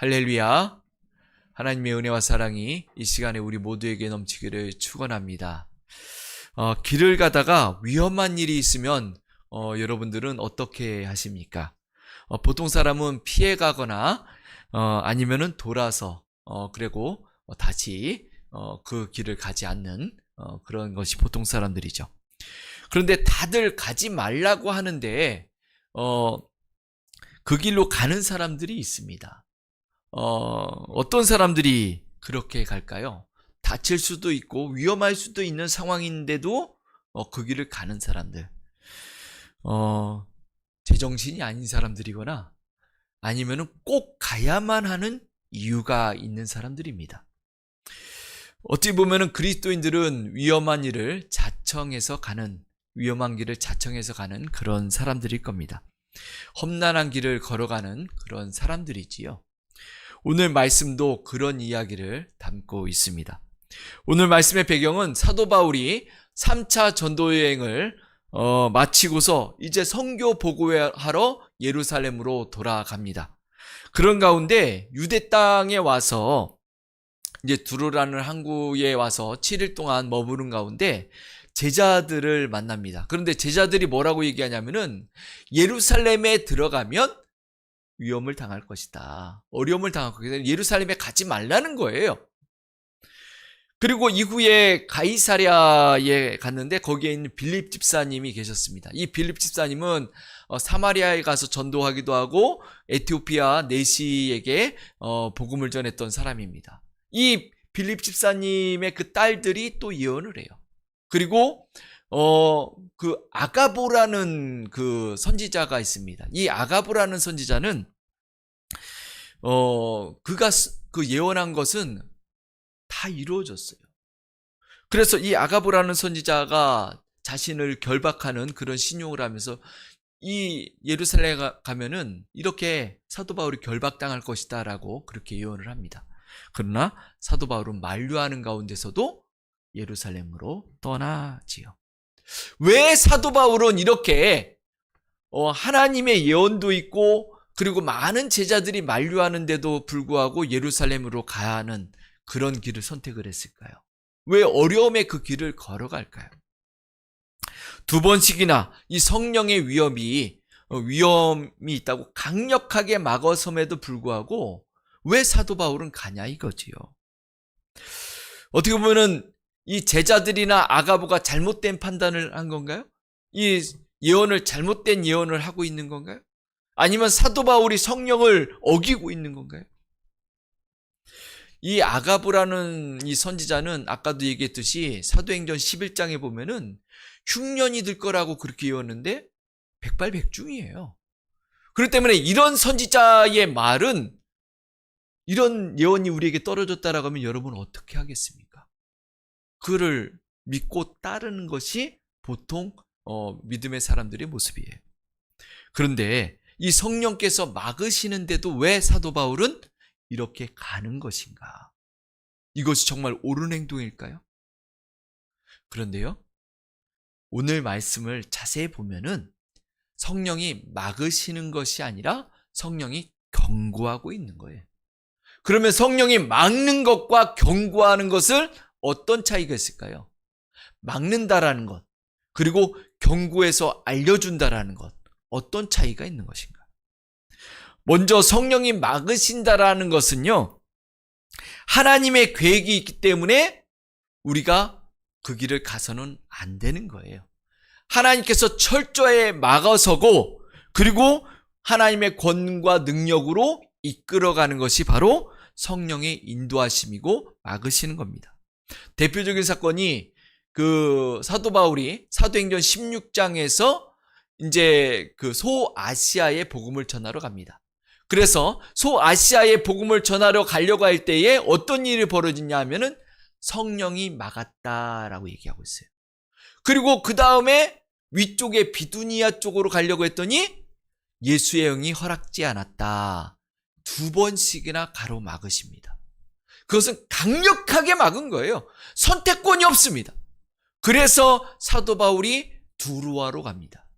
할렐루야. 하나님의 은혜와 사랑이 이 시간에 우리 모두에게 넘치기를 축원합니다. 어, 길을 가다가 위험한 일이 있으면 어, 여러분들은 어떻게 하십니까? 어, 보통 사람은 피해 가거나 어, 아니면은 돌아서 어, 그리고 어, 다시 어, 그 길을 가지 않는 어, 그런 것이 보통 사람들이죠. 그런데 다들 가지 말라고 하는데 어, 그 길로 가는 사람들이 있습니다. 어, 어떤 사람들이 그렇게 갈까요? 다칠 수도 있고 위험할 수도 있는 상황인데도 어, 그 길을 가는 사람들. 어, 제정신이 아닌 사람들이거나 아니면은 꼭 가야만 하는 이유가 있는 사람들입니다. 어찌 보면은 그리스도인들은 위험한 일을 자청해서 가는 위험한 길을 자청해서 가는 그런 사람들일 겁니다. 험난한 길을 걸어가는 그런 사람들이지요. 오늘 말씀도 그런 이야기를 담고 있습니다. 오늘 말씀의 배경은 사도 바울이 3차 전도 여행을 어, 마치고서 이제 성교 보고하러 예루살렘으로 돌아갑니다. 그런 가운데 유대 땅에 와서 이제 두루라는 항구에 와서 7일 동안 머무른 가운데 제자들을 만납니다. 그런데 제자들이 뭐라고 얘기하냐면은 예루살렘에 들어가면 위험을 당할 것이다. 어려움을 당할 것이다. 예루살렘에 가지 말라는 거예요. 그리고 이후에 가이사랴에 갔는데 거기에 있는 빌립 집사님이 계셨습니다. 이 빌립 집사님은 어, 사마리아에 가서 전도하기도 하고 에티오피아 내시에게 어, 복음을 전했던 사람입니다. 이 빌립 집사님의 그 딸들이 또 예언을 해요. 그리고 어, 그 아가보라는 그 선지자가 있습니다. 이 아가보라는 선지자는 어, 그가 그 예언한 것은 다 이루어졌어요. 그래서 이 아가보라는 선지자가 자신을 결박하는 그런 신용을 하면서 이 예루살렘 가면은 이렇게 사도 바울이 결박당할 것이다라고 그렇게 예언을 합니다. 그러나 사도 바울은 만류하는 가운데서도 예루살렘으로 떠나지요. 왜 사도 바울은 이렇게 어, 하나님의 예언도 있고 그리고 많은 제자들이 만류하는데도 불구하고 예루살렘으로 가는 그런 길을 선택을 했을까요? 왜 어려움의 그 길을 걸어갈까요? 두 번씩이나 이 성령의 위험이 어, 위험이 있다고 강력하게 막아섬에도 불구하고 왜 사도 바울은 가냐 이거지요. 어떻게 보면은 이 제자들이나 아가보가 잘못된 판단을 한 건가요? 이 예언을 잘못된 예언을 하고 있는 건가요? 아니면 사도 바울이 성령을 어기고 있는 건가요? 이 아가보라는 이 선지자는 아까도 얘기했듯이 사도행전 11장에 보면은 흉년이 들 거라고 그렇게 예언했는데 백발백중이에요. 그렇기 때문에 이런 선지자의 말은 이런 예언이 우리에게 떨어졌다라고 하면 여러분 어떻게 하겠습니까? 그를 믿고 따르는 것이 보통 어, 믿음의 사람들의 모습이에요. 그런데 이 성령께서 막으시는데도 왜 사도 바울은 이렇게 가는 것인가? 이것이 정말 옳은 행동일까요? 그런데요, 오늘 말씀을 자세히 보면은 성령이 막으시는 것이 아니라 성령이 경고하고 있는 거예요. 그러면 성령이 막는 것과 경고하는 것을 어떤 차이가 있을까요? 막는다라는 것, 그리고 경고해서 알려준다라는 것, 어떤 차이가 있는 것인가? 먼저 성령이 막으신다라는 것은요, 하나님의 계획이 있기 때문에 우리가 그 길을 가서는 안 되는 거예요. 하나님께서 철저히 막아서고, 그리고 하나님의 권과 능력으로 이끌어가는 것이 바로 성령의 인도하심이고 막으시는 겁니다. 대표적인 사건이 그 사도 바울이 사도행전 16장에서 이제 그 소아시아에 복음을 전하러 갑니다. 그래서 소아시아에 복음을 전하러 가려고 할 때에 어떤 일이 벌어지냐 하면은 성령이 막았다라고 얘기하고 있어요. 그리고 그 다음에 위쪽에 비두니아 쪽으로 가려고 했더니 예수의 영이 허락지 않았다. 두 번씩이나 가로막으십니다. 그것은 강력하게 막은 거예요. 선택권이 없습니다. 그래서 사도 바울이 두루아로 갑니다.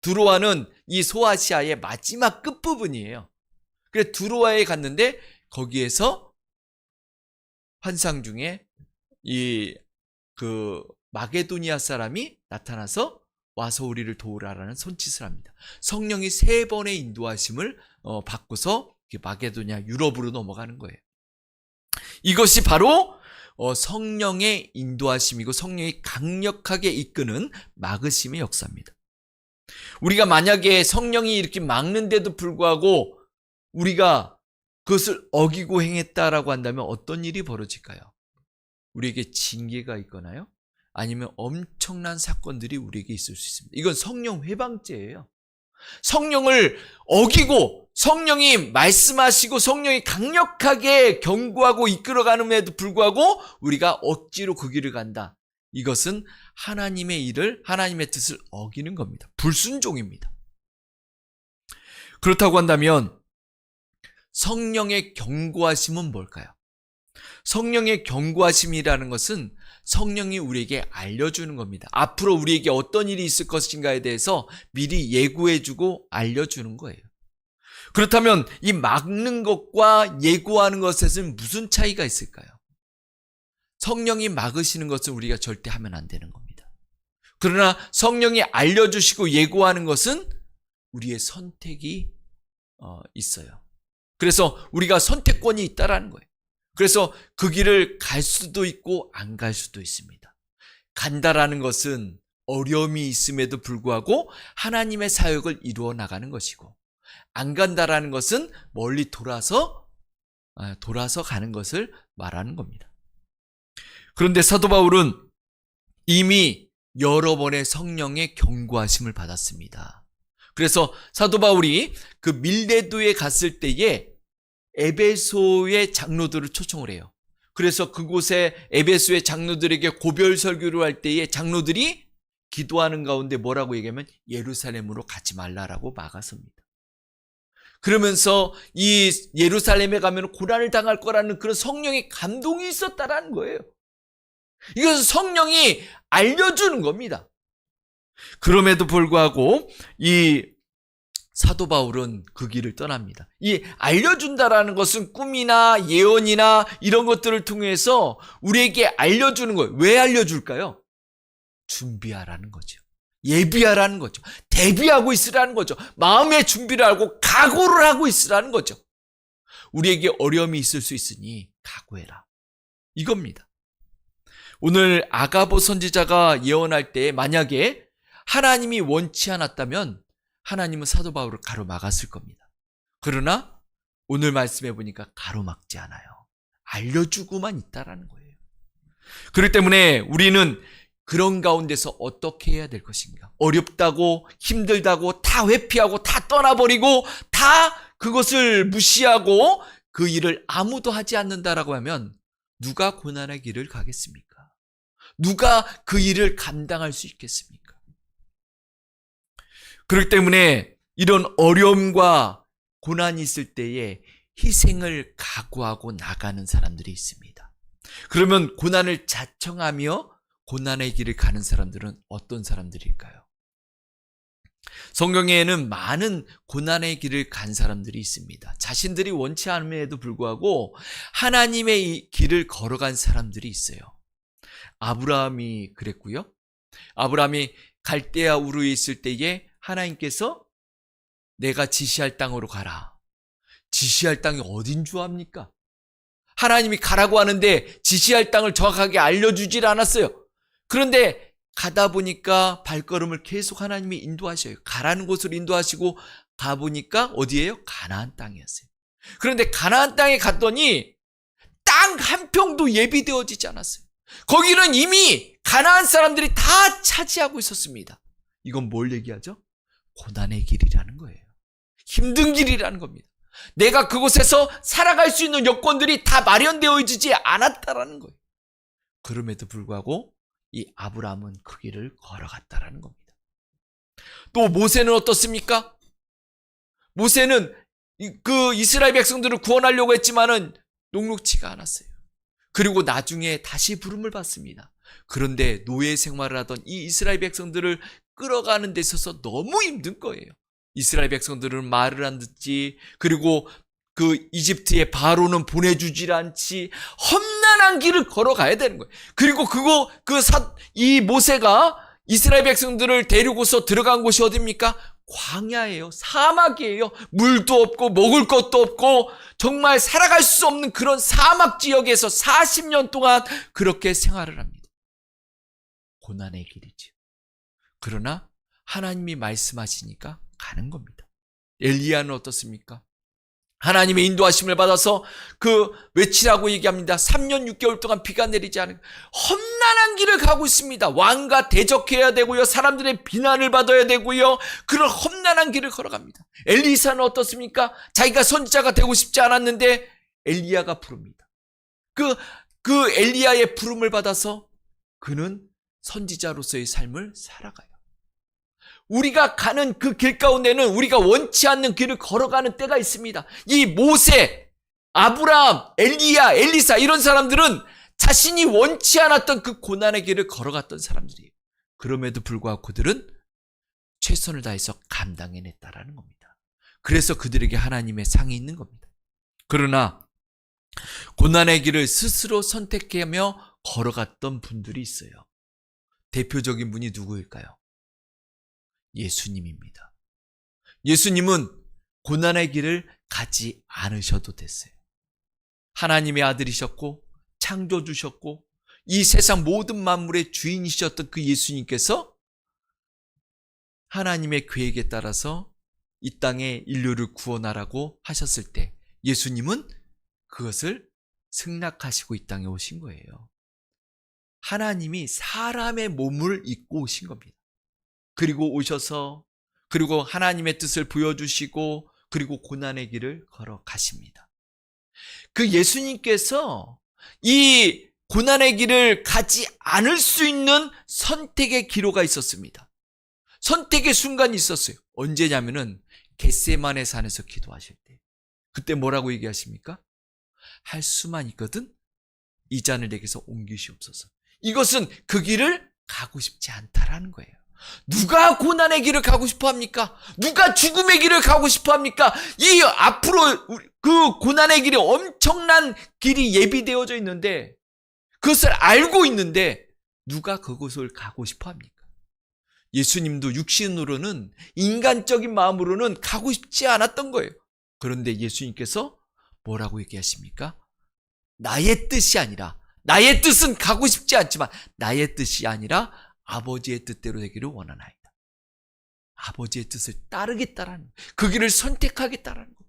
두루아는 이 소아시아의 마지막 끝부분이에요. 그래 두로아에 갔는데 거기에서 환상 중에 이 그 마게도니아 사람이 나타나서 와서 우리를 도우라라는 손짓을 합니다. 성령이 세 번의 인도하심을 어, 받고서 마게도니아 유럽으로 넘어가는 거예요. 이것이 바로 어, 성령의 인도하심이고 성령이 강력하게 이끄는 막으심의 역사입니다. 우리가 만약에 성령이 이렇게 막는데도 불구하고 우리가 그것을 어기고 행했다라고 한다면 어떤 일이 벌어질까요? 우리에게 징계가 있거나요? 아니면 엄청난 사건들이 우리에게 있을 수 있습니다. 이건 성령 회방죄예요. 성령을 어기고 성령이 말씀하시고 성령이 강력하게 경고하고 이끌어가는에도 불구하고 우리가 억지로 그 길을 간다. 이것은 하나님의 일을 하나님의 뜻을 어기는 겁니다. 불순종입니다. 그렇다고 한다면 성령의 경고하심은 뭘까요? 성령의 경고하심이라는 것은 성령이 우리에게 알려주는 겁니다. 앞으로 우리에게 어떤 일이 있을 것인가에 대해서 미리 예고해주고 알려주는 거예요. 그렇다면 이 막는 것과 예고하는 것에는 무슨 차이가 있을까요? 성령이 막으시는 것은 우리가 절대 하면 안 되는 겁니다. 그러나 성령이 알려주시고 예고하는 것은 우리의 선택이 어, 있어요. 그래서 우리가 선택권이 있다라는 거예요. 그래서 그 길을 갈 수도 있고 안 갈 수도 있습니다. 간다라는 것은 어려움이 있음에도 불구하고 하나님의 사역을 이루어 나가는 것이고 안 간다라는 것은 멀리 돌아서 아, 돌아서 가는 것을 말하는 겁니다. 그런데 사도 바울은 이미 여러 번의 성령의 경고하심을 받았습니다. 그래서 사도 바울이 그 밀레도에 갔을 때에 에베소의 장로들을 초청을 해요. 그래서 그곳에 에베소의 장로들에게 고별 설교를 할 때에 장로들이 기도하는 가운데 뭐라고 얘기하면 예루살렘으로 가지 말라라고 막아섭니다. 그러면서 이 예루살렘에 가면 고난을 당할 거라는 그런 성령의 감동이 있었다라는 거예요. 이것은 성령이 알려주는 겁니다. 그럼에도 불구하고 이 사도 바울은 그 길을 떠납니다. 이 알려준다라는 것은 꿈이나 예언이나 이런 것들을 통해서 우리에게 알려주는 거예요. 왜 알려줄까요? 준비하라는 거죠. 예비하라는 거죠. 대비하고 있으라는 거죠. 마음의 준비를 하고 각오를 하고 있으라는 거죠. 우리에게 어려움이 있을 수 있으니 각오해라. 이겁니다. 오늘 아가보 선지자가 예언할 때 만약에 하나님이 원치 않았다면 하나님은 사도 바울을 가로막았을 겁니다. 그러나 오늘 말씀해 보니까 가로막지 않아요. 알려주고만 있다라는 거예요. 그렇기 때문에 우리는 그런 가운데서 어떻게 해야 될 것인가? 어렵다고, 힘들다고, 다 회피하고, 다 떠나버리고, 다 그것을 무시하고, 그 일을 아무도 하지 않는다라고 하면, 누가 고난의 길을 가겠습니까? 누가 그 일을 감당할 수 있겠습니까? 그렇기 때문에 이런 어려움과 고난이 있을 때에 희생을 각오하고 나가는 사람들이 있습니다. 그러면 고난을 자청하며 고난의 길을 가는 사람들은 어떤 사람들일까요? 성경에는 많은 고난의 길을 간 사람들이 있습니다. 자신들이 원치 않음에도 불구하고 하나님의 길을 걸어간 사람들이 있어요. 아브라함이 그랬고요. 아브라함이 갈대아 우르에 있을 때에 하나님께서 내가 지시할 땅으로 가라. 지시할 땅이 어딘 줄 압니까? 하나님이 가라고 하는데 지시할 땅을 정확하게 알려주질 않았어요. 그런데 가다 보니까 발걸음을 계속 하나님이 인도하셔요. 가라는 곳을 인도하시고 가보니까 어디예요? 가나안 땅이었어요. 그런데 가나안 땅에 갔더니 땅 한 평도 예비되어지지 않았어요. 거기는 이미 가나안 사람들이 다 차지하고 있었습니다. 이건 뭘 얘기하죠? 고난의 길이라는 거예요. 힘든 길이라는 겁니다. 내가 그곳에서 살아갈 수 있는 여건들이 다 마련되어지지 않았다라는 거예요. 그럼에도 불구하고 이 아브라함은 그 길을 걸어갔다라는 겁니다. 또 모세는 어떻습니까? 모세는 그 이스라엘 백성들을 구원하려고 했지만은 녹록치가 않았어요. 그리고 나중에 다시 부름을 받습니다. 그런데 노예 생활을 하던 이 이스라엘 백성들을 끌어가는 데 있어서 너무 힘든 거예요. 이스라엘 백성들은 말을 안 듣지, 그리고 그 이집트의 바로는 보내주질 않지 험난한 길을 걸어가야 되는 거예요. 그리고 그거 그이 모세가 이스라엘 백성들을 데리고서 들어간 곳이 어딥니까? 광야예요. 사막이에요. 물도 없고 먹을 것도 없고 정말 살아갈 수 없는 그런 사막 지역에서 40년 동안 그렇게 생활을 합니다. 고난의 길이죠. 그러나 하나님이 말씀하시니까 가는 겁니다. 엘리야는 어떻습니까? 하나님의 인도하심을 받아서 그 외치라고 얘기합니다. 3년 6개월 동안 비가 내리지 않은 험난한 길을 가고 있습니다. 왕과 대적해야 되고요. 사람들의 비난을 받아야 되고요. 그런 험난한 길을 걸어갑니다. 엘리사는 어떻습니까? 자기가 선지자가 되고 싶지 않았는데 엘리야가 부릅니다. 그, 그 엘리야의 부름을 받아서 그는 선지자로서의 삶을 살아가요. 우리가 가는 그 길 가운데는 우리가 원치 않는 길을 걸어가는 때가 있습니다. 이 모세, 아브라함, 엘리야, 엘리사 이런 사람들은 자신이 원치 않았던 그 고난의 길을 걸어갔던 사람들이에요. 그럼에도 불구하고 그들은 최선을 다해서 감당해냈다라는 겁니다. 그래서 그들에게 하나님의 상이 있는 겁니다. 그러나 고난의 길을 스스로 선택하며 걸어갔던 분들이 있어요. 대표적인 분이 누구일까요? 예수님입니다. 예수님은 고난의 길을 가지 않으셔도 됐어요. 하나님의 아들이셨고 창조주셨고 이 세상 모든 만물의 주인이셨던 그 예수님께서 하나님의 계획에 따라서 이 땅에 인류를 구원하라고 하셨을 때 예수님은 그것을 승낙하시고 이 땅에 오신 거예요. 하나님이 사람의 몸을 입고 오신 겁니다. 그리고 오셔서 그리고 하나님의 뜻을 보여주시고 그리고 고난의 길을 걸어 가십니다. 그 예수님께서 이 고난의 길을 가지 않을 수 있는 선택의 기로가 있었습니다. 선택의 순간이 있었어요. 언제냐면은 겟세만의 산에서 기도하실 때. 그때 뭐라고 얘기하십니까? 할 수만 있거든 이 잔을 내게서 옮기시옵소서. 이것은 그 길을 가고 싶지 않다라는 거예요. 누가 고난의 길을 가고 싶어 합니까? 누가 죽음의 길을 가고 싶어 합니까? 이 앞으로 그 고난의 길이 엄청난 길이 예비되어져 있는데 그것을 알고 있는데 누가 그곳을 가고 싶어 합니까? 예수님도 육신으로는 인간적인 마음으로는 가고 싶지 않았던 거예요. 그런데 예수님께서 뭐라고 얘기하십니까? 나의 뜻이 아니라 나의 뜻은 가고 싶지 않지만 나의 뜻이 아니라 아버지의 뜻대로 되기를 원하나이다. 아버지의 뜻을 따르겠다라는 그 길을 선택하겠다라는 것.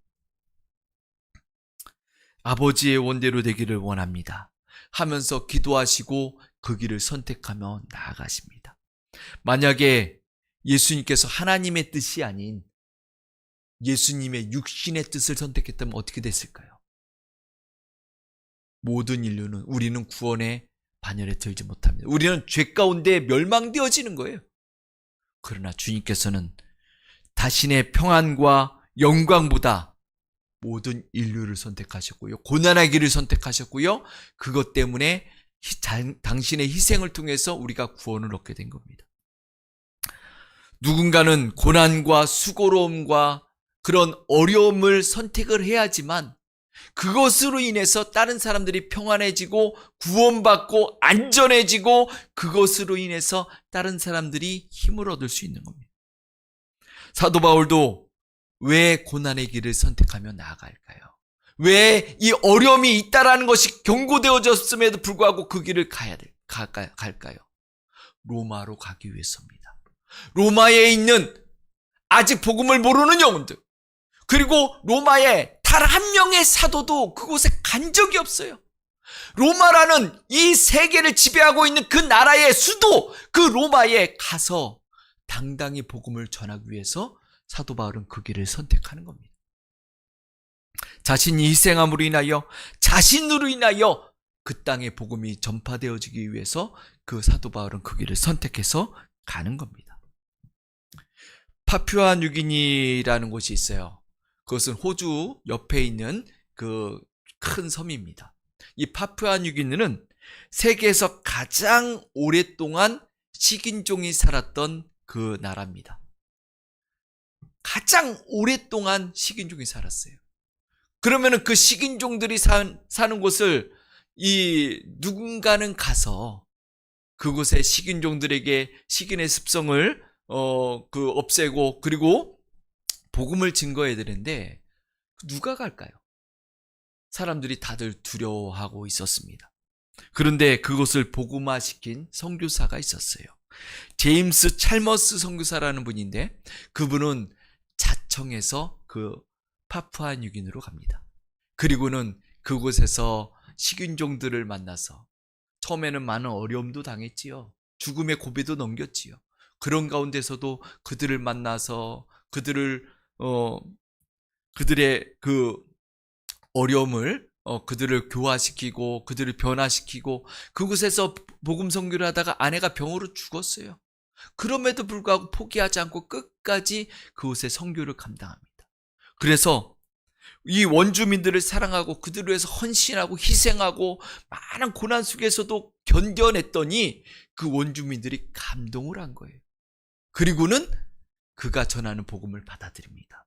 아버지의 원대로 되기를 원합니다. 하면서 기도하시고 그 길을 선택하며 나아가십니다. 만약에 예수님께서 하나님의 뜻이 아닌 예수님의 육신의 뜻을 선택했다면 어떻게 됐을까요? 모든 인류는 우리는 구원의 반열에 들지 못합니다. 우리는 죄 가운데 멸망되어지는 거예요. 그러나 주님께서는 자신의 평안과 영광보다 모든 인류를 선택하셨고요. 고난의 길을 선택하셨고요. 그것 때문에 당신의 희생을 통해서 우리가 구원을 얻게 된 겁니다. 누군가는 고난과 수고로움과 그런 어려움을 선택을 해야지만 그것으로 인해서 다른 사람들이 평안해지고 구원받고 안전해지고 그것으로 인해서 다른 사람들이 힘을 얻을 수 있는 겁니다. 사도 바울도 왜 고난의 길을 선택하며 나아갈까요? 왜 이 어려움이 있다라는 것이 경고되어졌음에도 불구하고 그 길을 가야 될, 갈까요? 로마로 가기 위해서입니다. 로마에 있는 아직 복음을 모르는 영혼들, 그리고 로마에 단 한 명의 사도도 그곳에 간 적이 없어요. 로마라는 이 세계를 지배하고 있는 그 나라의 수도 그 로마에 가서 당당히 복음을 전하기 위해서 사도 바울은 그 길을 선택하는 겁니다. 자신이 희생함으로 인하여 자신으로 인하여 그 땅의 복음이 전파되어지기 위해서 그 사도 바울은 그 길을 선택해서 가는 겁니다. 파퓨아 뉴기니라는 곳이 있어요. 그것은 호주 옆에 있는 그 큰 섬입니다. 이 파푸아 뉴기니는 세계에서 가장 오랫동안 식인종이 살았던 그 나라입니다. 가장 오랫동안 식인종이 살았어요. 그러면은 그 식인종들이 산, 사는 곳을 이 누군가는 가서 그곳의 식인종들에게 식인의 습성을 어 그 없애고 그리고 복음을 증거해야 되는데 누가 갈까요? 사람들이 다들 두려워하고 있었습니다. 그런데 그것을 복음화시킨 선교사가 있었어요. 제임스 찰머스 선교사라는 분인데 그분은 자청해서 그 파푸아 뉴기니로 갑니다. 그리고는 그곳에서 식인종들을 만나서 처음에는 많은 어려움도 당했지요. 죽음의 고비도 넘겼지요. 그런 가운데서도 그들을 만나서 그들을 어 그들의 그 어려움을 어, 그들을 교화시키고 그들을 변화시키고 그곳에서 복음 선교를 하다가 아내가 병으로 죽었어요. 그럼에도 불구하고 포기하지 않고 끝까지 그곳의 선교를 감당합니다. 그래서 이 원주민들을 사랑하고 그들을 위해서 헌신하고 희생하고 많은 고난 속에서도 견뎌냈더니 그 원주민들이 감동을 한 거예요. 그리고는 그가 전하는 복음을 받아들입니다.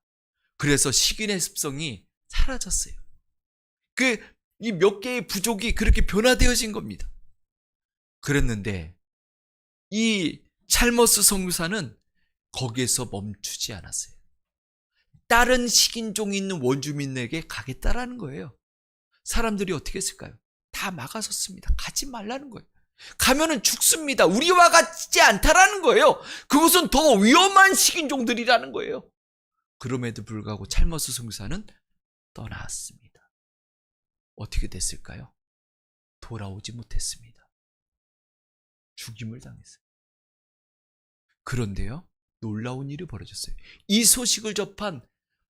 그래서 식인의 습성이 사라졌어요. 그, 이 몇 개의 부족이 그렇게 변화되어진 겁니다. 그랬는데, 이 찰머스 성교사는 거기에서 멈추지 않았어요. 다른 식인종이 있는 원주민에게 가겠다라는 거예요. 사람들이 어떻게 했을까요? 다 막아섰습니다. 가지 말라는 거예요. 가면은 죽습니다. 우리와 같지 않다라는 거예요. 그것은 더 위험한 식인종들이라는 거예요. 그럼에도 불구하고 찰머스 성교사는 떠나왔습니다. 어떻게 됐을까요? 돌아오지 못했습니다. 죽임을 당했어요. 그런데요, 놀라운 일이 벌어졌어요. 이 소식을 접한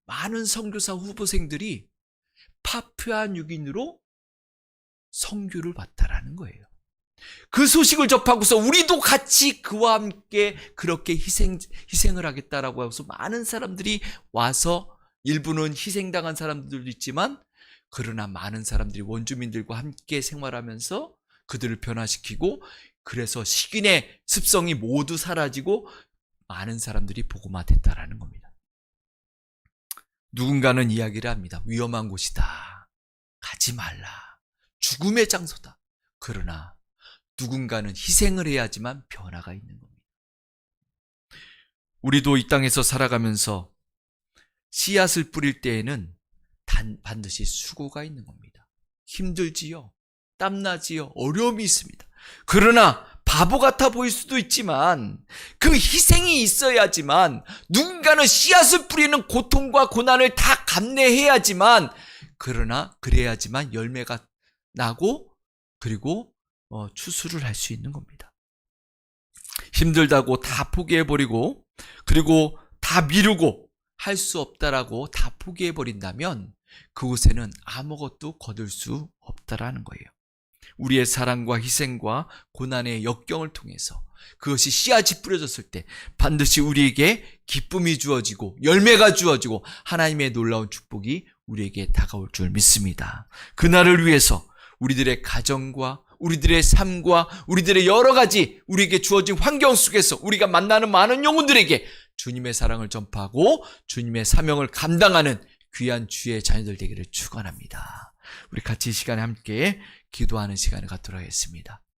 많은 선교사 후보생들이 파푸아 뉴기니로 선교를 받다라는 거예요. 그 소식을 접하고서 우리도 같이 그와 함께 그렇게 희생, 희생을 하겠다라고 해서 많은 사람들이 와서 일부는 희생당한 사람들도 있지만 그러나 많은 사람들이 원주민들과 함께 생활하면서 그들을 변화시키고 그래서 식인의 습성이 모두 사라지고 많은 사람들이 복음화됐다라는 겁니다. 누군가는 이야기를 합니다. 위험한 곳이다. 가지 말라. 죽음의 장소다. 그러나 누군가는 희생을 해야지만 변화가 있는 겁니다. 우리도 이 땅에서 살아가면서 씨앗을 뿌릴 때에는 단, 반드시 수고가 있는 겁니다. 힘들지요. 땀나지요. 어려움이 있습니다. 그러나 바보 같아 보일 수도 있지만 그 희생이 있어야지만 누군가는 씨앗을 뿌리는 고통과 고난을 다 감내해야지만 그러나 그래야지만 열매가 나고 그리고 어, 추수를 할 수 있는 겁니다. 힘들다고 다 포기해버리고 그리고 다 미루고 할 수 없다라고 다 포기해버린다면 그곳에는 아무것도 거둘 수 없다라는 거예요. 우리의 사랑과 희생과 고난의 역경을 통해서 그것이 씨앗이 뿌려졌을 때 반드시 우리에게 기쁨이 주어지고 열매가 주어지고 하나님의 놀라운 축복이 우리에게 다가올 줄 믿습니다. 그날을 위해서 우리들의 가정과 우리들의 삶과 우리들의 여러 가지 우리에게 주어진 환경 속에서 우리가 만나는 많은 영혼들에게 주님의 사랑을 전파하고 주님의 사명을 감당하는 귀한 주의 자녀들 되기를 축원합니다. 우리 같이 이 시간에 함께 기도하는 시간을 갖도록 하겠습니다.